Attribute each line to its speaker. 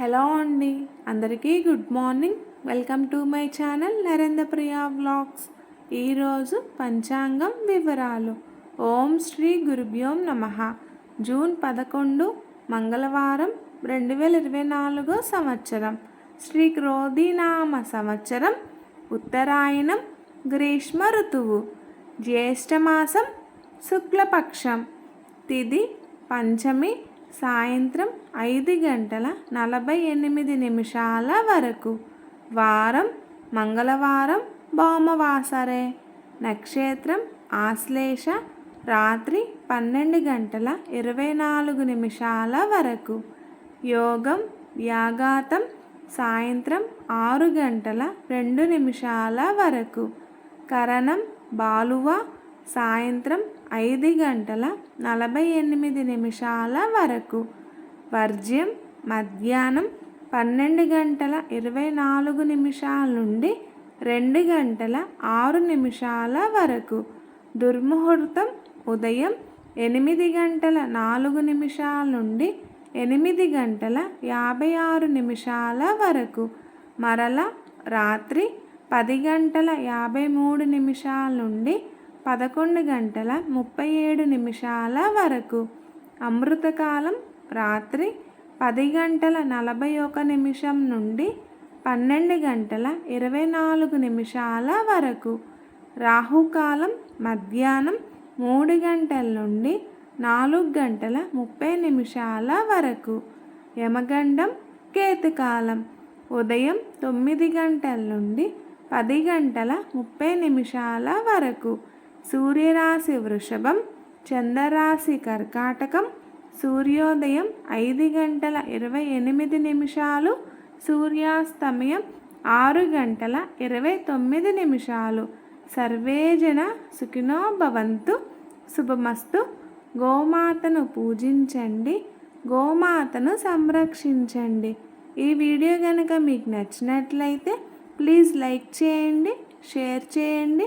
Speaker 1: Hello అండి. అందరికీ good morning. Welcome to my channel Narendra Priya vlogs. ఈరోజు పంచాంగం వివరాలు. ఓం శ్రీ గురుభ్యోం నమ. జూన్ పదకొండు మంగళవారం రెండు వేల ఇరవై నాలుగో సంవత్సరం. శ్రీ క్రోధినామ సంవత్సరం. ఉత్తరాయణం గ్రీష్మ ఋతువు. జ్యేష్ఠమాసం శుక్లపక్షం. తిది పంచమి సాయంత్రం ఐదు గంటల నలభై ఎనిమిది నిమిషాల వరకు. వారం మంగళవారం భౌమవాసరే. నక్షత్రం ఆశ్లేష రాత్రి పన్నెండు గంటల ఇరవై నాలుగు నిమిషాల వరకు. యోగం వ్యాఘాతం సాయంత్రం ఆరు గంటల రెండు నిమిషాల వరకు. కరణం బాలువ సాయంత్రం ఐదు గంటల నలభై ఎనిమిది నిమిషాల వరకు. వర్జ్యం మధ్యాహ్నం పన్నెండు గంటల ఇరవై నాలుగు నిమిషాల నుండి రెండు గంటల ఆరు నిమిషాల వరకు. దుర్ముహూర్తం ఉదయం ఎనిమిది గంటల నాలుగు నిమిషాల నుండి ఎనిమిది గంటల యాభై ఆరు నిమిషాల వరకు. మరల రాత్రి పది గంటల యాభై మూడు నిమిషాల నుండి పదకొండు గంటల ముప్పై ఏడు నిమిషాల వరకు. అమృతకాలం రాత్రి పది గంటల నలభై ఒక నిమిషం నుండి పన్నెండు గంటల ఇరవై నాలుగు నిమిషాల వరకు. రాహుకాలం మధ్యాహ్నం మూడు గంటల నుండి నాలుగు గంటల ముప్పై నిమిషాల వరకు. యమగండం కేతుకాలం ఉదయం తొమ్మిది గంటల నుండి పది గంటల ముప్పై నిమిషాల వరకు. సూర్యరాశి వృషభం చంద్రరాశి కర్కాటకం సూర్యోదయం ఐదు గంటల ఇరవై ఎనిమిది నిమిషాలు సూర్యాస్తమయం ఆరు గంటల ఇరవై తొమ్మిది నిమిషాలు. సర్వేజన సుఖినో భవంతు. శుభమస్తు. గోమాతను పూజించండి. గోమాతను సంరక్షించండి. ఈ వీడియో కనుక మీకు నచ్చినట్లయితే ప్లీజ్ లైక్ చేయండి షేర్ చేయండి.